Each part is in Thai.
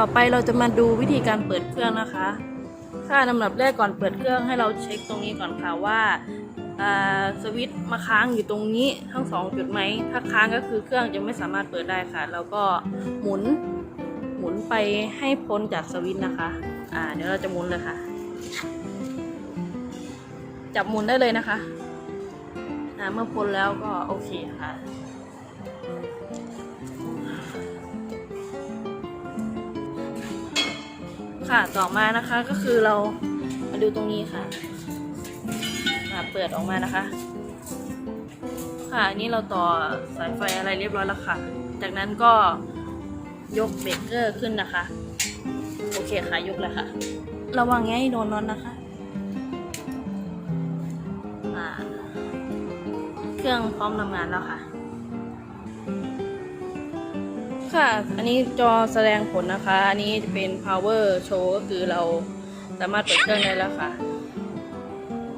ต่อไปเราจะมาดูวิธีการเปิดเครื่องนะคะ ค่ะลำดับแรกก่อนเปิดเครื่องให้เราเช็คตรงนี้ก่อนค่ะว่าสวิตช์มาค้างอยู่ตรงนี้ทั้งสองจุดไหม ถ้าค้างก็คือเครื่องจะไม่สามารถเปิดได้ค่ะ แล้วก็หมุนหมุนไปให้พ้นจากสวิตช์นะคะ อ่า เดี๋ยวเราจะหมุนเลยค่ะ จับหมุนได้เลยนะคะ อ่า เมื่อพ้นแล้วก็โอเคค่ะ ค่ะต่อมานะคะก็คือเรามาดูตรงนี้ค่ะอ่าเปิดออกมานะคะ ค่ะอันนี้เราต่อสายไฟอะไรเรียบร้อยแล้วค่ะ จากนั้นก็ยกเบรกเกอร์ขึ้นนะคะ โอเคค่ะยกเลยค่ะ ระวังอย่าให้โดนน็อตนะคะเครื่องพร้อมทำงานแล้วค่ะ ค่ะ อันนี้จอแสดงผลนะคะ อันนี้จะเป็น power show ก็คือเราสามารถเปิดเครื่องได้แล้วค่ะ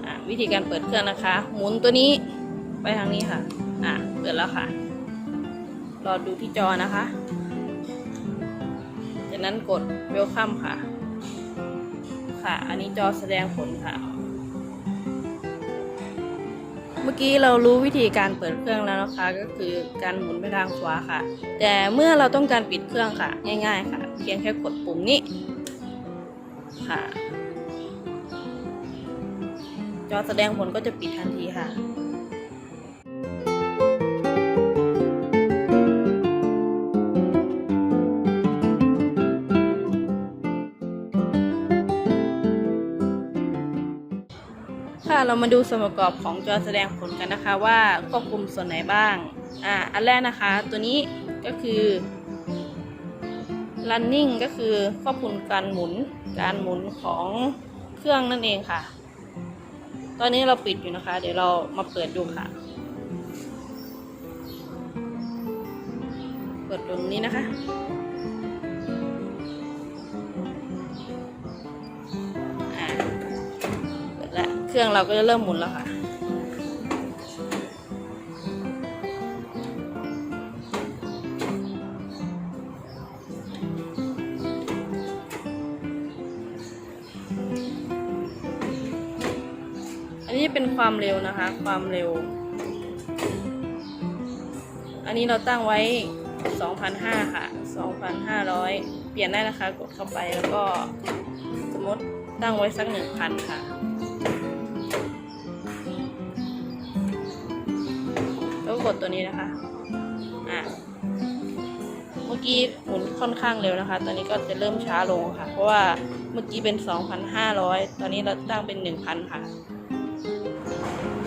อ่าวิธีการเปิดเครื่องนะคะ หมุนตัวนี้ไปทางนี้ค่ะ อ่าเปิดแล้วค่ะ รอดูที่จอนะคะ จากนั้นกด welcome ค่ะ ค่ะ อันนี้จอแสดงผลค่ะ เมื่อกี้เรารู้วิธีการเปิดเครื่องแล้วนะคะ ก็คือการหมุนไปทางขวาค่ะ แต่เมื่อเราต้องการปิดเครื่องค่ะ ง่าย ๆ ค่ะ เพียงแค่กดปุ่มนี้ค่ะ จอแสดงผลก็จะปิดทันทีค่ะ ค่ะเรามาดูส่วนประกอบของจอแสดงผลกันนะคะว่าควบคุมส่วนไหนบ้างอ่าอันแรกนะคะ ตัวนี้ก็คือ running ก็คือควบคุมการหมุนการหมุนของเครื่องนั่นเองค่ะ ตอนนี้เราปิดอยู่นะคะ เดี๋ยวเรามาเปิดดูค่ะ เปิดตรงนี้นะคะ เครื่องเราก็จะเริ่มหมุนแล้วค่ะอันนี้เป็นความเร็วนะคะ ความเร็ว อันนี้เราตั้งไว้ 2,500 ค่ะ 2,500 เปลี่ยนได้นะคะ กดเข้าไปแล้วก็สมมติตั้งไว้สัก 1,000 ค่ะ กดตัวนี้นะคะ อะ เมื่อกี้หมุนค่อนข้างเร็วนะคะ ตอนนี้ก็จะเริ่มช้าลงค่ะ เพราะว่าเมื่อกี้เป็น 2,500 ตอนนี้เราตั้งเป็น 1,000 ค่ะ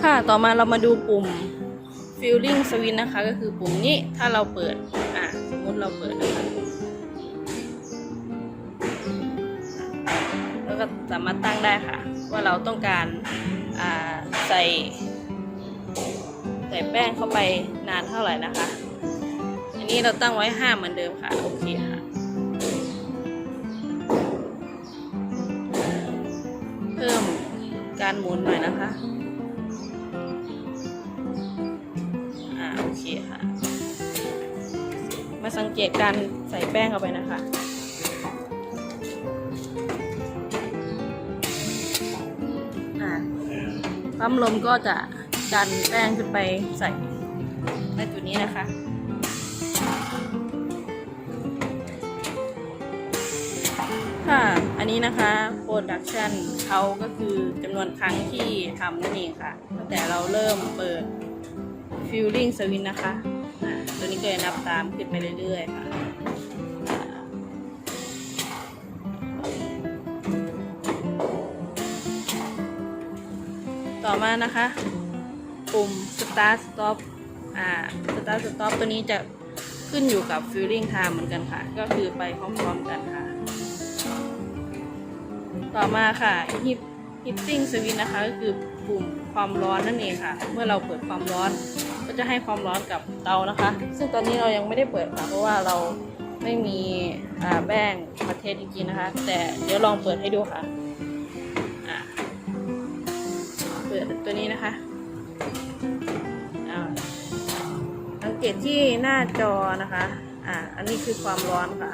ค่ะ ต่อมาเรามาดูปุ่ม Feeling Switch นะคะ ก็คือปุ่มนี้ ถ้าเราเปิด อะ สมมติเราเปิดนะคะแล้วก็สามารถตั้งได้ค่ะ ว่าเราต้องการใส่ ส่แป้งเข้าไปนานเท่าไหร่นะคะ อันนี้เราตั้งไว้ห้าเหมือนเดิมค่ะ โอเคค่ะ เพิ่มการหมุนหน่อยนะคะ อ่าโอเคค่ะ มาสังเกตการใส่แป้งเข้าไปนะคะอ่าปั๊มลมก็จะ ดันแป้งขึ้นไปใส่ในจุดนี้นะคะ ค่ะ อันนี้นะคะ production เขาก็คือจำนวนครั้งที่ทำนั่นเองค่ะ ตั้งแต่เราเริ่มเปิด filling switch นะคะอ่าตัวนี้ก็จะนับตามขึ้นไปเรื่อยๆค่ะอ่าต่อมานะคะ ปุ่ม start stop อ่า start stop ตัวนี้จะขึ้นอยู่กับ filling time เหมือนกันค่ะ ก็คือไปพร้อมๆกันค่ะ ต่อมาค่ะ hip heating switch นะคะ ก็คือปุ่มความร้อนนั่นเองค่ะ เมื่อเราเปิดความร้อนก็จะให้ความร้อนกับเตานะคะ ซึ่งตอนนี้เรายังไม่ได้เปิดค่ะ เพราะว่าเราไม่มีอ่าแป้งมาเทสจริงๆนะคะ แต่เดี๋ยวลองเปิดให้ดูค่ะอ่าเปิดตัวนี้นะคะ ตที่หน้าจอนะคะ อ่า อันนี้คือความร้อนค่ะ